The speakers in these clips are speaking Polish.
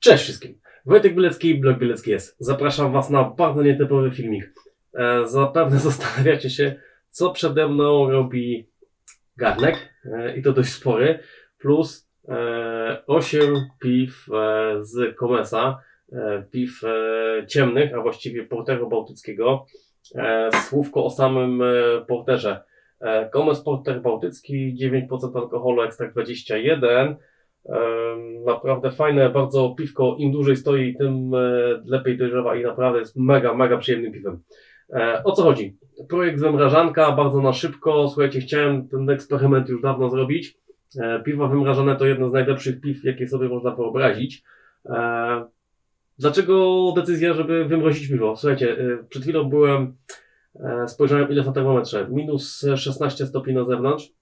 Cześć wszystkim. Wojtek Bielecki, blog Bielecki jest. Zapraszam Was na bardzo nietypowy filmik. E, zapewne zastanawiacie się, co przede mną robi garnek, e, i to dość spory, plus e, 8 piw e, z Komesa, e, piw e, ciemnych, a właściwie porteru bałtyckiego. E, słówko o samym e, porterze. E, Komes Porter Bałtycki, 9% alkoholu, ekstrakt 21. Naprawdę fajne, bardzo piwko. Im dłużej stoi, tym e, lepiej dojrzewa i naprawdę jest mega, mega przyjemnym piwem. E, O co chodzi? Projekt wymrażanka, bardzo na szybko. Słuchajcie, chciałem ten eksperyment już dawno zrobić. E, Piwa wymrażane to jedno z najlepszych piw, jakie sobie można wyobrazić. Dlaczego decyzja, żeby wymrozić piwo? Słuchajcie, przed chwilą byłem, spojrzałem ile na termometrze. Minus 16 stopni na zewnątrz.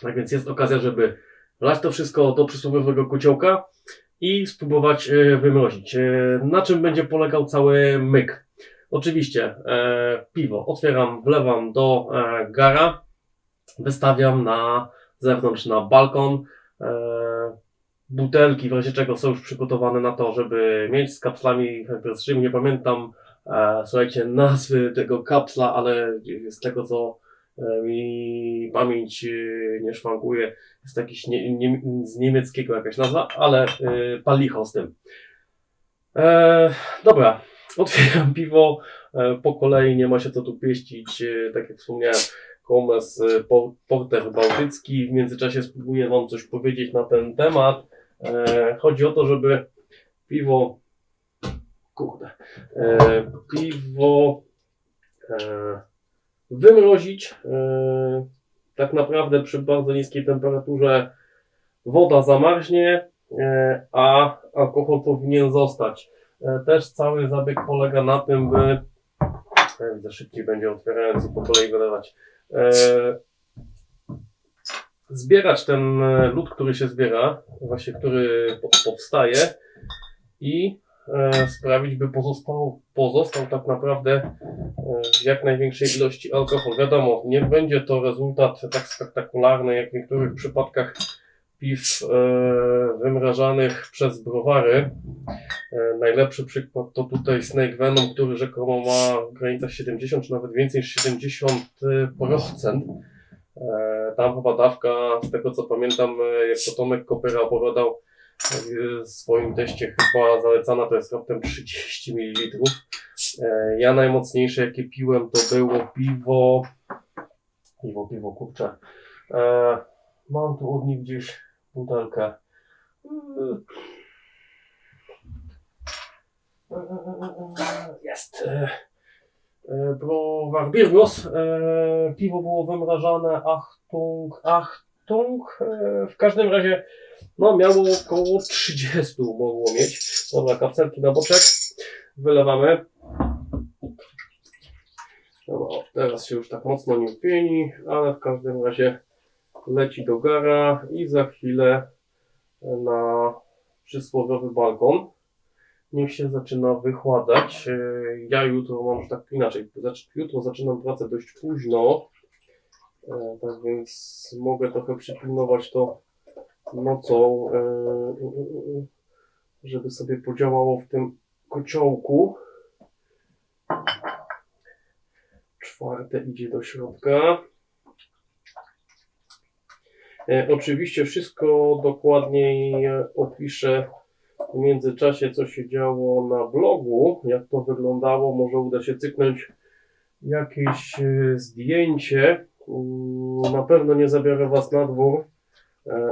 Tak więc jest okazja, żeby wlać to wszystko do przysłowiowego kociołka i spróbować e, wymrozić. E, Na czym będzie polegał cały myk? Oczywiście e, piwo otwieram, wlewam do gara, wystawiam na zewnątrz na balkon. Butelki w razie czego są już przygotowane na to, żeby mieć z kapslami charakterystycznymi. Nie pamiętam, słuchajcie, nazwy tego kapsla, ale z tego co mi pamięć e, nie szwankuje, jest jakiś nie, nie, z niemieckiego jakaś nazwa, ale e, palicho z tym. E, dobra, otwieram piwo e, po kolei, nie ma się co tu pieścić, e, tak jak wspomniałem, Komes e, por- Porter Bałtycki. W międzyczasie spróbuję Wam coś powiedzieć na ten temat. E, chodzi o to, żeby piwo, kurde, e, piwo e, wymrozić. E, tak naprawdę przy bardzo niskiej temperaturze woda zamarznie, e, a alkohol powinien zostać. E, też cały zabieg polega na tym, by widzę, szybciej będzie otwierając i po kolei wylewać. Zbierać ten lód, który się zbiera, właśnie który po- powstaje i sprawić, by pozostał, pozostał tak naprawdę e, w jak największej ilości alkohol. Wiadomo, nie będzie to rezultat tak spektakularny, jak w niektórych przypadkach piw e, wymrażanych przez browary. E, najlepszy przykład to tutaj Snake Venom, który rzekomo ma w granicach 70 czy nawet więcej niż 70%. E, Tam chyba dawka, z tego co pamiętam, e, jak to Tomek Kopyra opowiadał e, w swoim teście, chyba zalecana to jest raptem 30 ml. E, Ja najmocniejsze jakie piłem to było piwo, piwo, piwo, kurczę. E, Mam tu od nich gdzieś butelkę. Jest. E, Browar Birgos. E, Piwo było wymrażane. Achtung, Achtung. W każdym razie no miało około 30 mogło mieć. Dobra, kapselki na boczek. Wylewamy. Dobra, teraz się już tak mocno nie pieni, ale w każdym razie leci do gara i za chwilę na przysłowiowy balkon. Niech się zaczyna wychładzać. E, Ja jutro mam już tak inaczej. Jutro zaczynam pracę dość późno. E, Tak więc mogę trochę przypilnować to nocą, e, e, e, żeby sobie podziałało w tym kociołku. Czwarte idzie do środka. Oczywiście wszystko dokładniej opiszę w międzyczasie, co się działo na blogu, jak to wyglądało. Może uda się cyknąć jakieś zdjęcie. Mm, Na pewno nie zabiorę Was na dwór,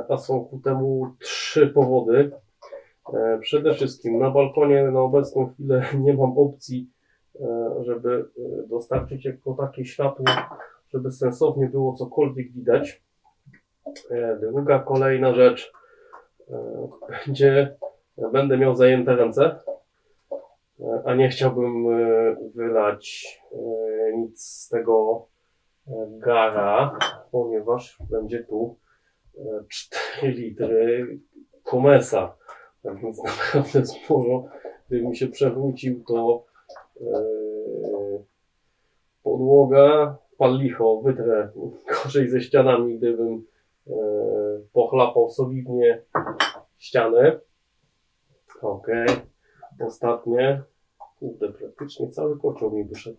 a są ku temu trzy powody. E, Przede wszystkim na balkonie na obecną chwilę nie mam opcji, e, żeby e, dostarczyć jako takie światło, żeby sensownie było cokolwiek widać. E, Druga kolejna rzecz e, będzie, będę miał zajęte ręce, e, a nie chciałbym e, wylać e, nic z tego e, gara, ponieważ będzie tu e, 4 litry komesa. Tak więc naprawdę sporo. Gdyby mi się przewrócił, to e, podłoga, pal licho, wytrę gorzej ze ścianami, gdybym e, pochlapał solidnie ścianę. Okej. Ostatnie. Kurde, praktycznie cały kocioł mi wyszedł.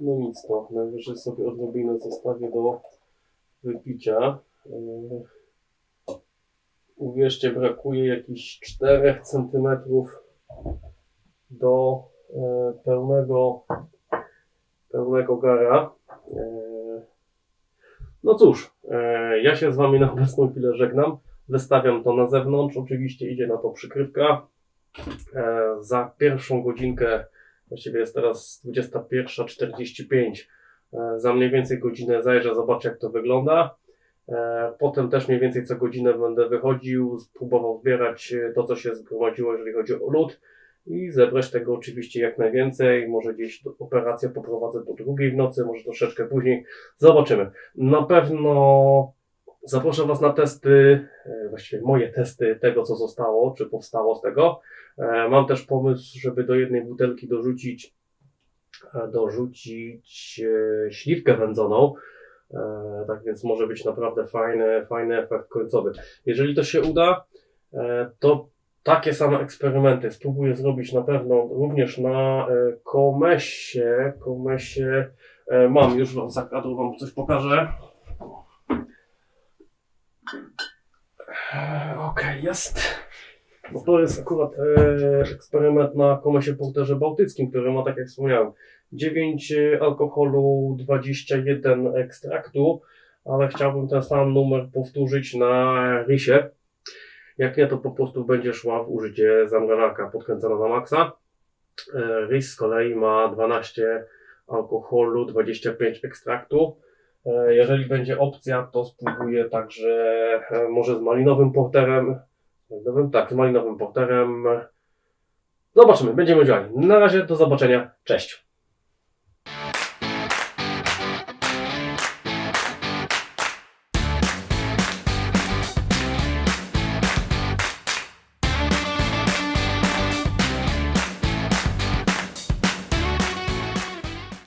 No nic to, najwyżej sobie odrobinę zostawię do wypicia. Yy, Uwierzcie, brakuje jakichś 4 cm do e, pełnego, pełnego gara. E, no cóż, e, ja się z Wami na obecną chwilę żegnam. Wystawiam to na zewnątrz. Oczywiście idzie na to przykrywka. Za pierwszą godzinkę, właściwie jest teraz 21.45, e, za mniej więcej godzinę zajrzę, zobaczę jak to wygląda. E, Potem też mniej więcej co godzinę będę wychodził, spróbował zbierać e, to, co się zgromadziło, jeżeli chodzi o lód i zebrać tego oczywiście jak najwięcej. Może gdzieś operację poprowadzę do drugiej w nocy, może troszeczkę później. Zobaczymy. Na pewno zaproszę Was na testy, e, właściwie moje testy tego, co zostało, czy powstało z tego. Mam też pomysł, żeby do jednej butelki dorzucić, dorzucić śliwkę wędzoną. E, Tak więc może być naprawdę fajny, fajny efekt końcowy. Jeżeli to się uda, e, to takie same eksperymenty spróbuję zrobić na pewno również na e, komesie. Komesie mam już wam za kadrą, wam coś pokażę. Okej, jest. To jest akurat eksperyment na komesie porterze bałtyckim, który ma, tak jak wspomniałem, 9 alkoholu, 21 ekstraktu, ale chciałbym ten sam numer powtórzyć na rysie. Jak nie, to po prostu będzie szła w użycie zamrażarka podkręcona na maksa. E, Rys z kolei ma 12 alkoholu, 25 ekstraktu. E, Jeżeli będzie opcja, to spróbuję także e, może z malinowym porterem. Malinowym? Tak, z malinowym porterem. Zobaczymy, będziemy działali. Na razie do zobaczenia. Cześć.